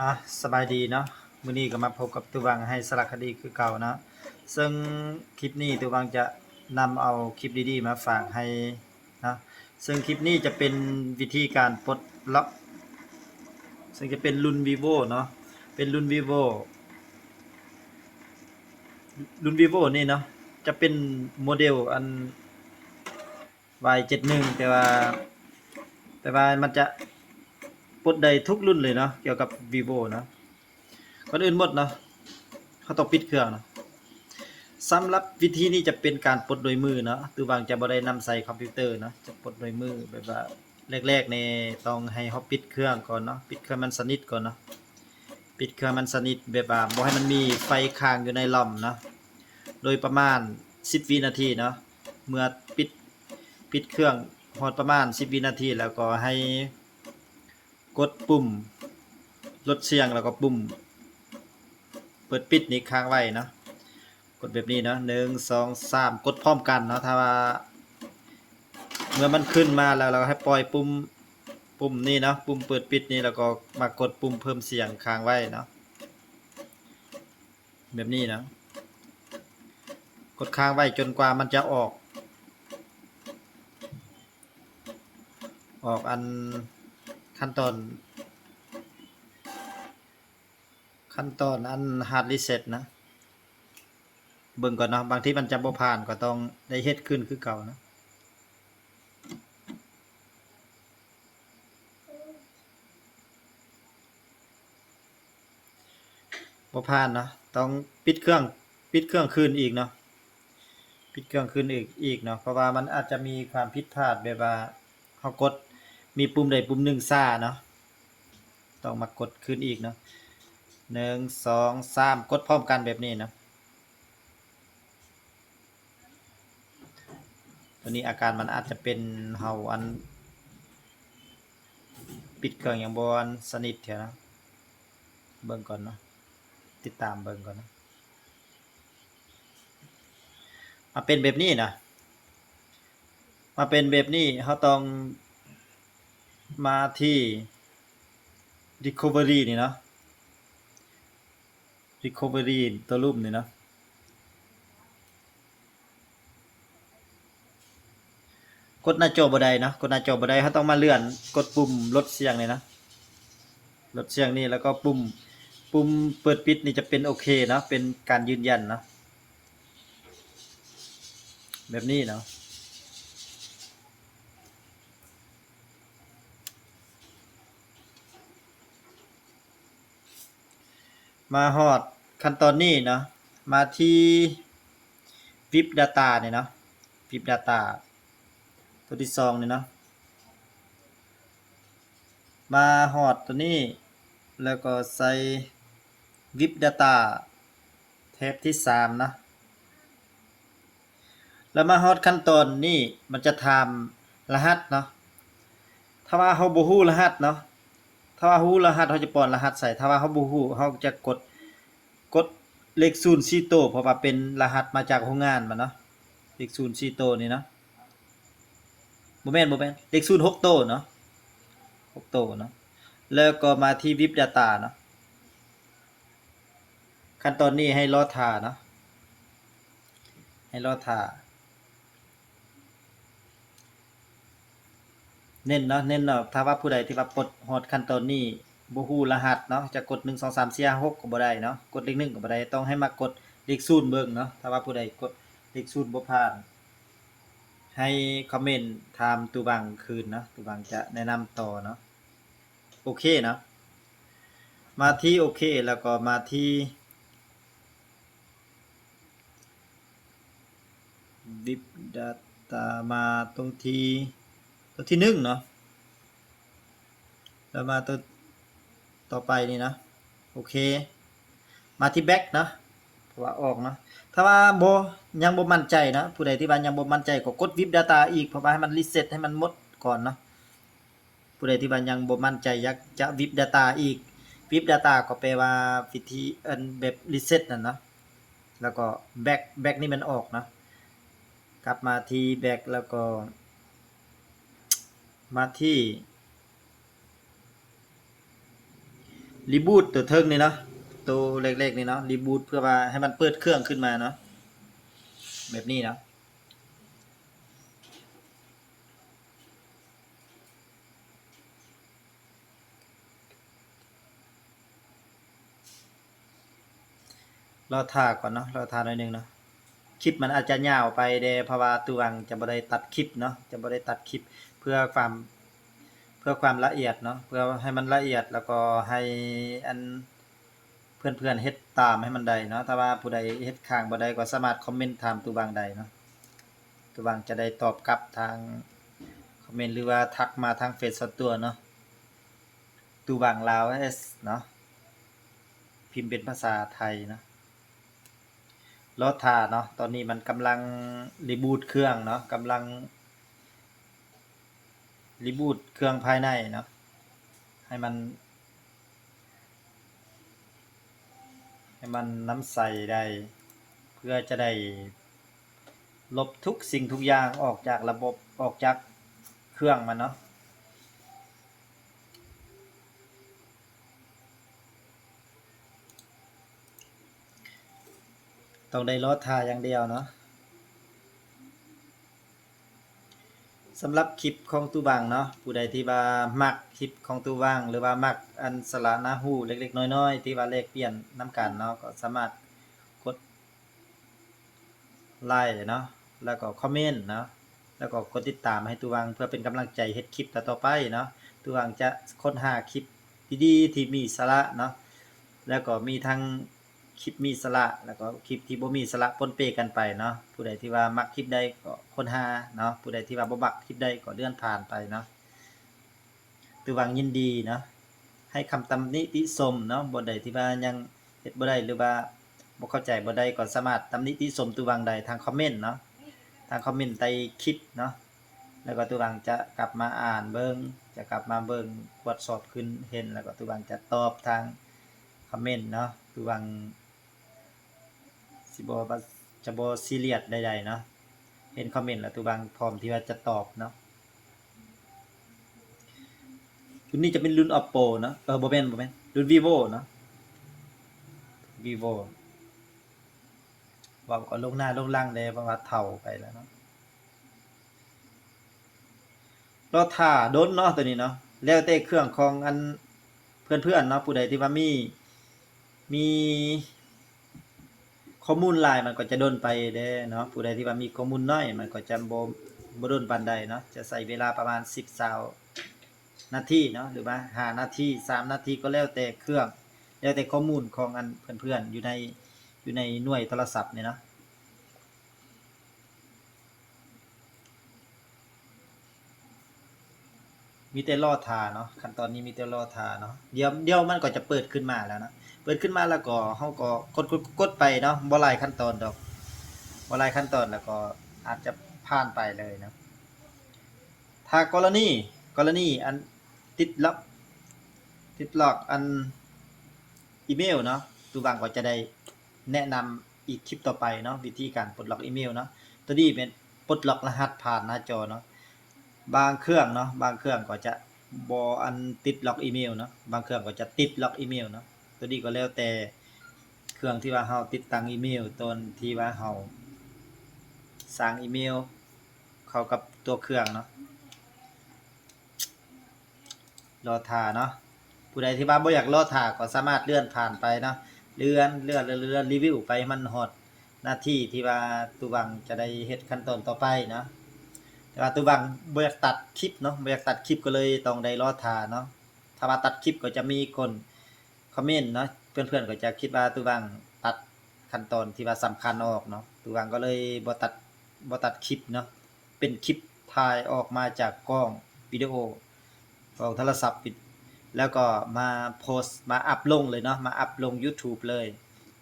อะสบายดีเนาะมื้อนี้ก็มาพบกับตัววังให้สารคดีคือเก่าเนาะซึ่งคลิปนี้ตัววังจะนำเอาคลิปดีๆ มาฝากให้นะซึ่งคลิปนี้จะเป็นวิธีการปลดล็อกซึ่งจะเป็นรุ่น vivo เนาะเป็นรุ่น vivo รุ่น vivo นี่เนาะจะเป็นโมเดลอัน Y71 แต่ว่า แต่ว่ามันจะ ปลดได้ทุกรุ่นเลยเนาะเกี่ยวกับ vivo นะก่อนอื่นหมดเนาะเขาต้องปิดเครื่องนะสำหรับวิธีนี้จะเป็นการปลดโดยมือเนาะตือวางจะบ่ได้นำใส่คอมพิวเตอร์นะจะปลดโดยมือแบบว่าแรกๆในต้องให้เขาปิดเครื่องก่อนเนาะปิดเครื่องมันสนิทก่อนเนาะปิดเครื่องมันสนิทแบบว่าบ่ให้มันมีไฟค้างอยู่ในลอมเนาะโดยประมาณ 10 วินาทีเนาะเมื่อปิดปิดเครื่องพอประมาณ 10 วินาทีแล้วก็ให้ กดปุ่มลดเสียงแล้วก็ปุ่ม เปิดปิดนี้ค้างไว้เนาะกดแบบนี้เนาะหนึ่งสองสามกดพร้อมกันเนาะถ้าว่าเมื่อมันขึ้นมาแล้วเราก็ให้ปล่อยปุ่มปุ่มนี้เนาะปุ่มเปิดปิดนี้แล้วก็มากดปุ่มเพิ่มเสียงค้างไว้เนาะแบบนี้นะกดค้างไว้จนกว่ามันจะออก ออกอัน ขั้นตอน ขั้นตอนอัน hard reset นะ เบิ่งก่อนเนาะบางที่มันจะบ่ผ่านก็ต้องได้เฮ็ดขึ้นคือเก่านะบ่ผ่านเนาะต้องปิดเครื่องปิดเครื่องคืนอีกเนาะปิดเครื่องคืนอีกอีกเนาะเพราะว่ามันอาจจะมีความผิดพลาดแบบว่าเฮากด มีปุ่มใดปุ่มหนึ่งซ่าเนาะต้องมากดขึ้นอีกเนาะหนึ่งสองสามกดพร้อมกันแบบนี้นะตัวนี้อาการมันอาจจะเป็นเห่าอัน ปิดเครื่องอย่างบอนสนิทเถอะนะเบิ่งก่อนเนาะติดตามเบิ่งก่อนนะมาเป็นแบบนี้นะมาเป็นแบบนี้เขาต้อง มาที่ recovery นี่เนาะ recovery ตัวรูปนี่เนาะกดหน้าจอบ่ได้เนาะกดหน้าจอบ่ได้เขาต้องมาเลื่อน กดปุ่มลดเสียงนี่นะลดเสียงนี่แล้วก็ปุ่มปุ่มเปิดปิดนี่จะเป็นโอเคนะเป็นการยืนยันนะแบบนี้เนาะ มาฮอดขั้นตอนนี้เนาะมาที่ VIP Data เนี่ยเนาะ VIP Data ตัวที่สองเนี่ยเนาะมาฮอดตัวนี้ แล้วก็ใส่ VIP Data เทปที่สามนะแล้วมาฮอดขั้นตอนนี้มันจะทำรหัสเนาะถ้าว่าเฮาบ่ฮู้รหัสเนาะ ถ้าว่าฮู้รหัสเขาจะป้อนรหัสใส่ ถ้าว่าเขาบ่ฮู้เขาจะกดกดเลข0 4โตเพราะว่าเป็นรหัสมาจากโรงงานมันเนาะเลข0 4โตนี่เนาะบ่แม่นบ่แม่นเลข0 6โตเนาะ6โตเนาะแล้วก็มาที่ VIP Data เนาะขั้นตอนนี้ให้รอท่าเนาะให้รอท่า เน้นเนาะเน้นเนาะถ้าว่าผู้ใดที่ว่าปลดฮอดขั้นตอนนี้บ่ฮู้รหัสเนาะจะกด 1 2 3 4 5 6ก็บ่ได้เนาะกดเลข1ก็บ่ได้ต้องให้มากดเลข0เบิ่งเนาะถ้าว่าผู้ใดกดเลข0บ่ผ่าน ให้คอมเมนต์ถามตูบังคืนเนาะตูบังจะแนะนำต่อเนาะโอเคเนาะมาที่โอเคแล้วก็มาที่ Big Data มาตรงที่ ตัวที่หนึ่งเนาะแล้วมาตัวต่อไปนี่นะโอเค มาที่แบ็กนะเพราะว่าออกเนาะถ้าว่าโบยังบ่มั่นใจนะผู้ใดที่ว่ายังบ่มั่นใจก็กด VIP Data อีกเพราะว่าให้มันรีเซ็ตให้มันหมดก่อนเนาะผู้ใดที่ว่ายังบ่มั่นใจอยากจะ VIP Data อีก VIP Data ก็แปลว่าวิธีอันแบบรีเซ็ตนั่นเนาะแล้วก็แบ็กแบ็กนี่มันออกนะกลับมาที่แบ็กแล้วก็ มาที่รีบูตตัวเทิงนี่เนาะตัวเล็กๆนี่เนาะรีบูตเพื่อว่าให้มันเปิดเครื่องขึ้นมาเนาะแบบนี้เนาะรอท่าก่อนเนาะรอท่าหน่อยหนึงเนาะคลิปมันอาจจะยาวไปเดเพราะว่าตัววังจะบ่ได้ตัดคลิปเนาะจะบ่ได้ตัดคลิป พื่อความเพื่อความละเอียดเนาะเพื่อให้มันละเอียดแล้วก็ให้อันเพื่อนๆเฮ็ดตามให้มันได้เนาะถ้าว่าผู้ใดเฮ็ดข้างบ่ได้ก็สามารถคอมเมนต์ถามตูบางได้เนาะตูบางจะได้ตอบกลับทางคอมเมนต์หรือว่าทักมาทางเฟซส่วนตัวเนาะตูบางลาวเอสเนาะพิมพ์เป็นภาษาไทยเนาะรอท่าเนาะตอนนี้มันกำลังรีบูตเครื่องเนาะกำลัง รีบูตเครื่องภายในเนาะให้มัน ให้มันน้ำใสได้ เพื่อจะได้ ลบทุกสิ่งทุกอย่างออกจากระบบออกจากเครื่องมันเนาะต้องได้รอดทาอย่างเดียวเนาะ สำหรับคลิปของตูบางเนาะผู้ใดที่ว่ามักคลิปของตูบาง หรือว่ามักอันสาระหน้าหูเล็กๆ น้อยๆ ที่ว่าเลขเปลี่ยนน้ำกันเนาะก็สามารถกดไลค์เนาะแล้วก็คอมเมนต์เนาะแล้วก็กดติดตามให้ตูบางเพื่อเป็นกำลังใจเฮ็ดคลิปต่อไปเนาะตูบางจะค้นหาคลิปดีๆที่มีสาระเนาะแล้วก็มีทั้ง คลิปมีสระแล้วก็คลิปที่บ่มีสระปนเปกันไปเนาะผู้ใดที่ว่ามักคลิปใดก็คนหาเนาะผู้ใดที่ว่าบ่มักคลิปใดก็เลื่อนผ่านไปเนาะตูวังยินดีเนาะให้คำตำหนิติชมเนาะบ่ใดที่ว่ายังเฮ็ดบ่ได้หรือว่าบ่เข้าใจบ่ได้ก็สามารถตำหนิติชมตูวังได้ทางคอมเมนต์เนาะทางคอมเมนต์ใต้คลิปเนาะแล้วก็ตูวังจะกลับมาอ่านเบิ่งจะกลับมาเบิ่งตรวจสอบขึ้นเห็นแล้วก็ตูวังจะตอบทางคอมเมนต์เนาะตูวัง สิบว่าจะบซีเรียสใดๆเนาะเห็นคอมเมนต์แล้วตูบางพร้อมที่ว่าจะตอบเนาะรุ่นนี้จะเป็นรุ่น Oppo เนาะเออบ่แม่นบ่แมนรุ่น Vivo เนาะ Vivo ว่าก็ลงหน้าลงล่างเลยเพราะว่าเฒ่าไปแล้วเนาะรอท่าโดนเนาะตัวนี้เนาะแล้วแต่เครื่องของอันเพื่อนๆเนาะผู้ใดที่ว่ามีมี ข้อมูลหลายมันก็จะโดนไปเด้เนาะผู้ใดที่ว่ามีข้อมูลน้อยมันก็จะบ่บ่โดนปานใดเนาะจะใช้เวลาประมาณ 10 20นาทีเนาะหรือว่า5นาที3นาทีก็แล้วแต่เครื่อง แล้วแต่ข้อมูลของอันเพื่อนๆอยู่ในอยู่ในหน่วยโทรศัพท์เนี่ยเนาะมีแต่รอทาเนาะขั้นตอนนี้มีแต่รอทาเนาะเดี๋ยวเดี๋ยวมันก็จะเปิดขึ้นมาแล้วนะ เปิดขึ้นมาแล้วก็เฮาก็กดกดกดไปเนาะบ่หลายขั้นตอนดอกบ่หลายขั้นตอนแล้วก็อาจจะผ่านไปเลยนะถ้ากรณีกรณีอันติดล็อกติดล็อกอันอีเมลเนาะตูบางก็จะได้แนะนำอีกคลิปต่อไปเนาะวิธีการปลดล็อกอีเมลเนาะตัวนี้เป็นปลดล็อกรหัสผ่านหน้าจอเนาะบางเครื่องเนาะบางเครื่องก็จะบ่อันติดล็อกอีเมลเนาะบางเครื่องก็จะติดล็อกอีเมลเนาะ ตัวนี้ก็แล้วแต่เครื่องที่ว่าเฮาติดตั้งอีเมลตนที่ว่าเฮาสร้างอีเมล เข้ากับตัวเครื่องเนาะรอท่าเนาะผู้ใดที่ว่าบ่อยากรอท่าก็สามารถเลื่อนผ่านไปเนาะเลื่อนเลื่อนเลื่อนรีวิวไปมันฮอดหน้าที่ที่ว่าตูบังจะได้เฮ็ดขั้นตอนต่อไปเนาะแต่ว่าตูบังบ่อยากตัดคลิปเนาะบ่อยากตัดคลิปก็เลยต้องได้รอท่าเนาะถ้าว่าตัดคลิปก็จะมีคน คอมเมนต์เนาะเพื่อนๆก็จะคิดว่าตูบังตัดขั้นตอนที่ว่าสำคัญออกเนาะตูบังก็เลยบ่ตัดบ่ตัดคลิปเนาะเป็นคลิปถ่ายออกมาจากกล้องวิดีโอกล้องโทรศัพท์ปิดแล้วก็มาโพสต์มาอัพลงเลยเนาะมาอัพลง YouTube เลย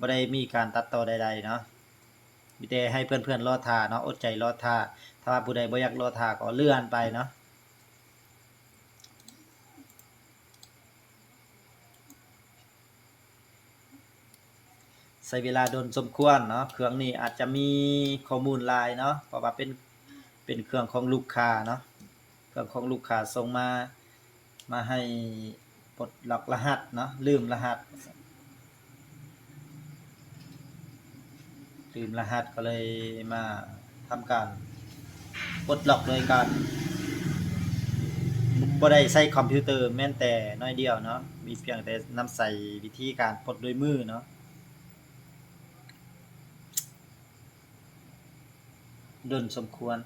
บ่ได้มีการตัดต่อใดๆเนาะมีแต่ให้เพื่อนๆรอท่าเนาะอดใจรอท่าถ้าว่าผู้ใดบ่อยากรอท่าก็เลื่อนไปเนาะ ใช้เวลาโดนสมควรเนาะเครื่องนี้อาจจะมีข้อมูลลายเนาะเพราะว่าเป็นเป็นเครื่องของลูกค้าเนาะเครื่องของลูกค้าส่งมามาให้ปลดล็อกรหัสเนาะลืมรหัสลืมรหัสก็เลยมาทำการปลดล็อกโดยการบ่ได้ใช้คอมพิวเตอร์แม้นแต่น้อยเดียวเนาะมีเพียงแต่นำใส่วิธีการปลดด้วยมือเนาะ ดนสมควร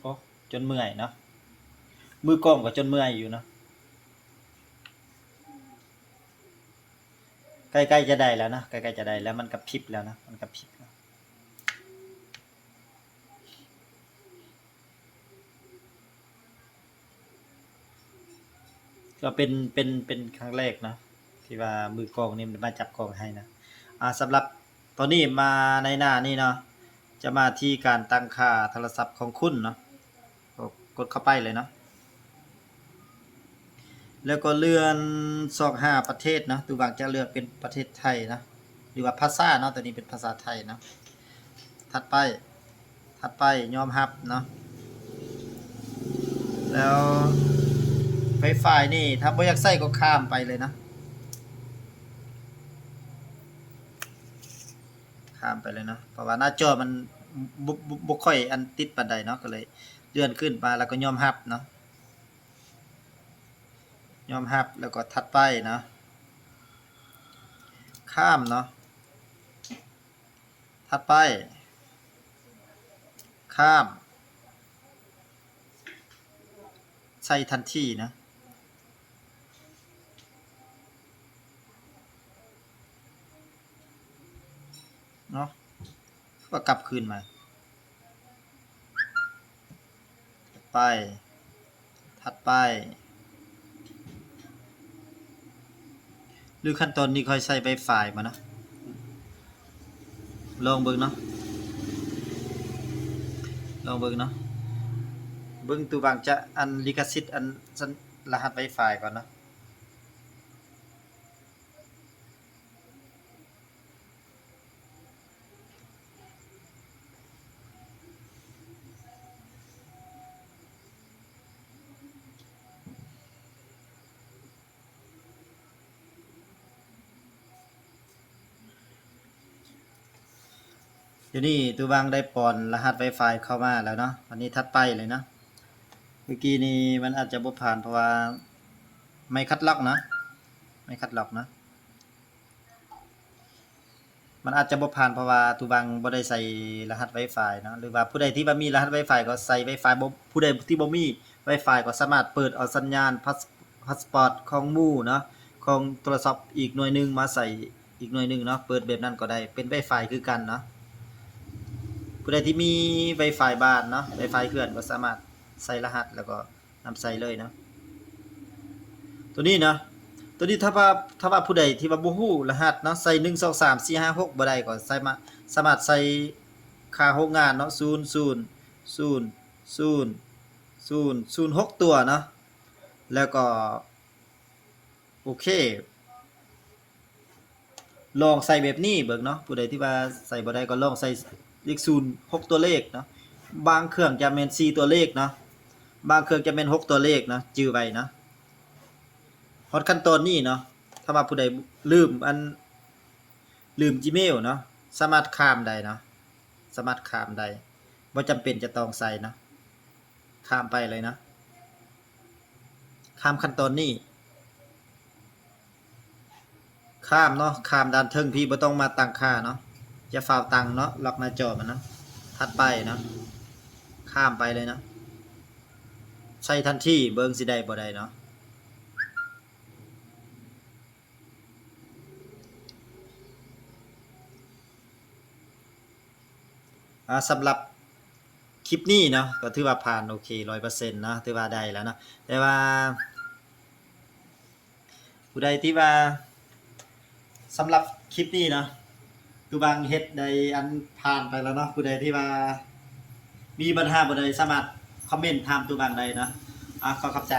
โอ้จนเมื่อยเนาะ มือกล้องก็จนเมื่อยอยู่เนาะ ใกล้ๆจะได้แล้วนะ ใกล้ๆจะได้แล้วมันกระพริบแล้วนะ มันกระพริบแล้ว ก็เป็นเป็นเป็นครั้งแรกนะที่ว่ามือกองนี่มันมาจับกองให้นะอ่าสำหรับตอนนี้มาในหน้านี่เนาะจะมาที่การตั้งค่าโทรศัพท์ของคุณเนาะก็กดเข้าไปเลยเนาะแล้วก็เลื่อนซอกห้าประเทศเนาะตูบางจะเลือกเป็นประเทศไทยนะหรือว่าภาษาเนาะตัวนี้เป็นภาษาไทยเนาะถัดไปถัดไปยอมรับเนาะแล้ว ไฟไฟนี่ ถ้าบ่อยากใส่ก็ข้ามไปเลยนะ ข้ามไปเลยเนาะเพราะว่าหน้าจอมันบ่บ่บ่ค่อยอันติดปานใดเนาะก็เลยเลื่อนขึ้นมาแล้วก็ยอมรับเนาะยอมรับแล้วก็ถัดไปเนาะข้ามเนาะถัดไป ข้าม ใส่ทันทีนะ เนาะ ก็กลับคืนมาถัดไป ถัดไป หรือขั้นตอนนี้ค่อยใส่ใบฝ่ายมาเนาะ ลองเบิ่งเนาะ ลองเบิ่งเนาะ เบิ่งตัวบางจะอันลิขสิทธิ์อันสันรหัสไวไฟก่อนเนาะ เดี๋ยวนี้ตัวบางได้ปอนรหัส Wi-Fi เข้ามาแล้วเนาะวันนี้ถัดไปเลยเนาะเมื่อกี้นี้มันอาจจะบ่ผ่านเพราะว่าไม่คัดล็อกนะ ไม่คัดล็อกนะ มันอาจจะบ่ผ่านเพราะว่าตัวบางบ่ได้ใส่รหัส Wi-Fi เนาะหรือว่าผู้ใดที่ว่มีรหัส Wi-Fi ก็ใส่ Wi-Fi บ่ผู้ใดที่บ่มี Wi-Fi ก็สามารถเปิดเอาสัญญาณพาสพาสปอร์ตของมู่เนาะของโทรศัพท์อีกหน่วยหนึงมาใส่อีกหน่วยหนึงเนาะเปิดแบบนั้นก็ได้เป็น Wi-Fi คือกันเนาะ ผู้ใดที่มี Wi-Fi บ้านเนาะ Wi-Fi เคลื่อนก็สามารถใส่รหัสแล้วก็นำใส่เลยเนาะตัวนี้เนาะตัวนี้ถ้าว่าถ้าว่าผู้ใดที่ว่าบ่ฮู้รหัสเนาะใส่1 2 3 4 5 6บ่ได้ก็ใส่มาสามารถใส่ค่าโรงงานเนาะ0 0 0 0 0 0 6ตัวเนาะแล้วก็ โอเค ลองใส่แบบนี้เบิ่งเนาะผู้ใดที่ว่าใส่บ่ได้ก็ลองใส่ เลขศูนย์หกตัวเลขเนาะบางเครื่องจะแม่น4ตัวเลขเนาะบางเครื่องจะแม่น6ตัวเลขเนาะจื้อไว้เนาะฮอดขั้นตอนนี้เนาะถ้าว่าผู้ใดลืมอันลืม Gmail เนาะสามารถข้ามได้เนาะสามารถข้ามได้บ่จำเป็นจะต้องใส่เนาะข้ามไปเลยนะข้ามขั้นตอนนี้ข้ามเนาะข้ามด้านเทิงพี่บ่ต้องมาตั้งค่าเนาะ จะฝากตังเนาะล็อกหน้าจอมันนะถัดไปเนาะข้ามไปเลยเนาะใช้ทันทีเบิ่งสิได้บ่ได้เนาะสำหรับคลิปนี้เนาะก็ถือว่าผ่านโอเค100%เนาะถือว่าได้แล้วเนาะแต่ว่า ผู้ใดที่ว่าสำหรับคลิปนี้เนาะ คือบางเฮ็ดใดอันผ่านไปแล้วเนาะผู้ใดที่ว่า มีปัญหาบ่ใดสามารถคอมเมนต์ถามตัวบางใดเนาะอะขอขอบใจ